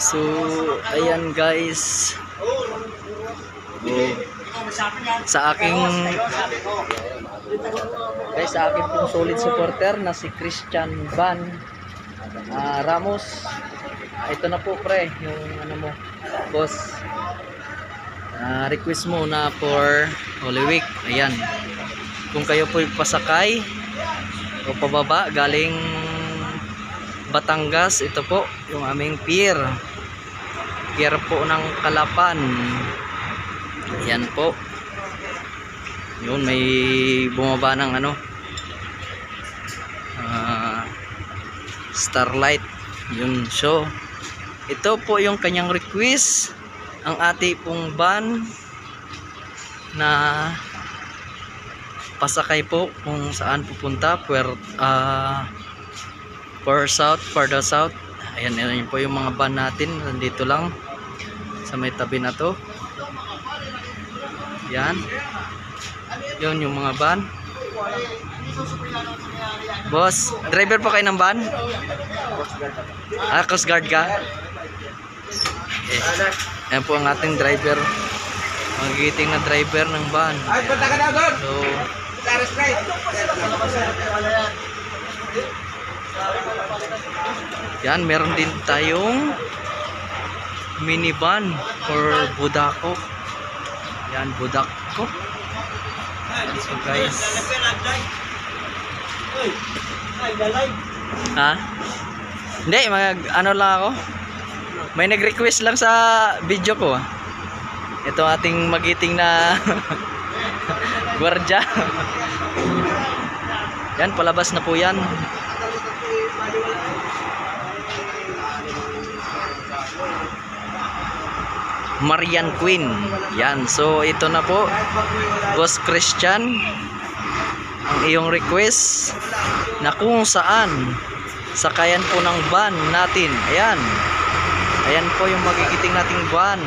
So, ayan guys. Sa aking guys, sa aking pong solid supporter na si Christian Van ah, Ramos. Ito na po pre, yung ano mo, boss. Ah, request mo na for Holy Week. Ayan. Kung kayo po pasakay o pababa galing Batangas, ito po yung aming pier. Pier po ng Kalapan. Yan po. Yun, may bumaba ng ano. ah, Starlight. Yun, so. Ito po yung kanyang request. Ang ati pong van na pasakay po kung saan pupunta. Puer, ah, for south, for the south. Ayan, yan po yung mga van natin. Nandito lang sa may tabi na to. Yan. Yun yung mga van. Boss, driver pa kayo ng van? Ah, Coast Guard ka? Okay. Ayan po ang ating driver. Magigiting na driver ng van. Ay, punta ka na doon! So! Yan, meron din tayong minivan for Budako. Yan, Budako. So guys, ha? Hindi, mag ano lang ako. May nag-request lang sa video ko. Ito ating magiting na gwardya. yan, palabas na po yan. Marian Queen. Yan. So, ito na po. Boss Christian. Ang iyong request na kung saan sakayan po ng van natin. Ayan. Ayan po yung magigiting nating van.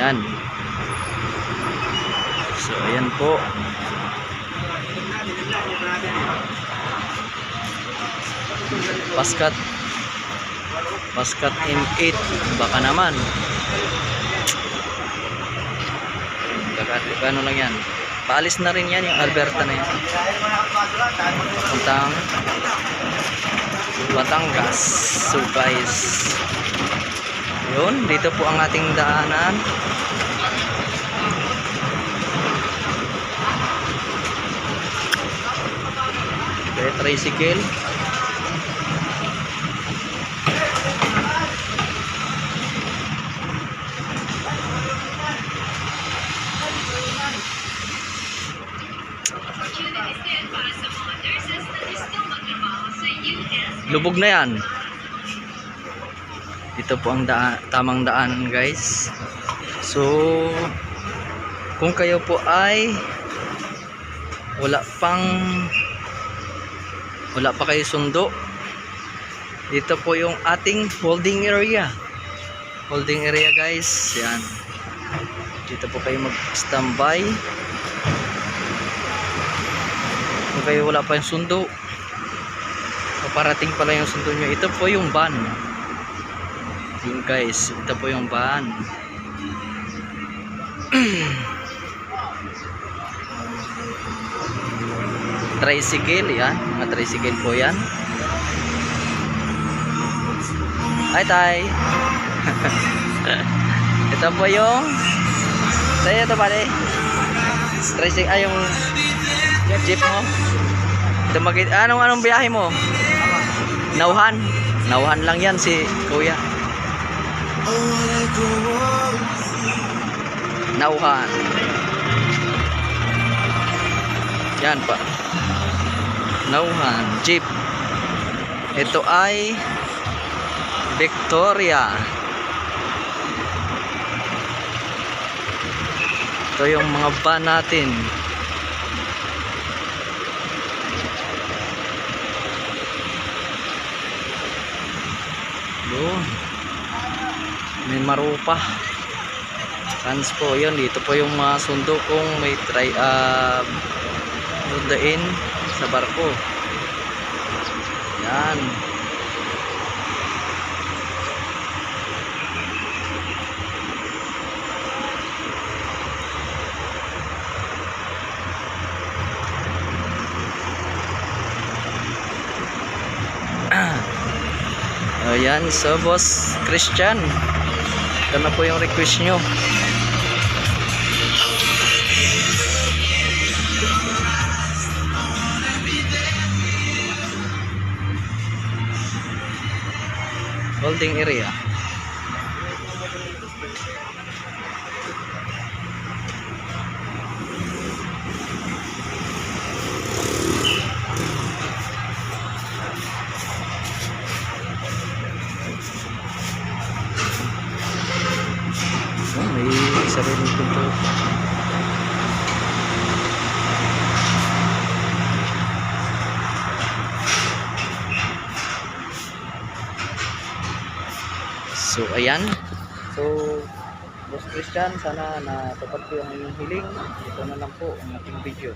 Yan. So, ayan po. Paskat Paskat M8 baka naman. Kano lang yan. Paalis na rin yan yung Alberta na yan. Puntang Batangas so guys. Yun dito po ang ating daanan. Okay, tricycle Lubog na yan. Ito po ang daan, tamang daanan guys. So, kung kayo po ay wala pang wala pa kayo sundo, dito po yung ating holding area. Holding area guys. Yan. Dito po kayo mag-standby. Kung kayo wala pa yung sundo, paparating pala yung sundo nyo. Ito po yung van. Yun guys. Ito po yung van. Tricycle yan. Mga tricycle po yan. Hi tay. Ito po yung sa'yo ito pare tricycle ay yung jeep mo. Ito mag anong anong biyahe mo Nauhan. Nauhan lang yan si Kuya. Nauhan. Yan pa. Nauhan. Jeep. Ito ay Victoria. Ito yung mga van natin. Marupa fans po yun dito po yung mga sundo kong may try ah, uh, sundain sa barko. Yan. Ayan, so boss Christian. Ito na po yung request nyo. Holding area. Sariling pinto. So, ayan. So, Boss Christian, sana natupad ko yung inyong hiling. Ito na lang po ang ating video.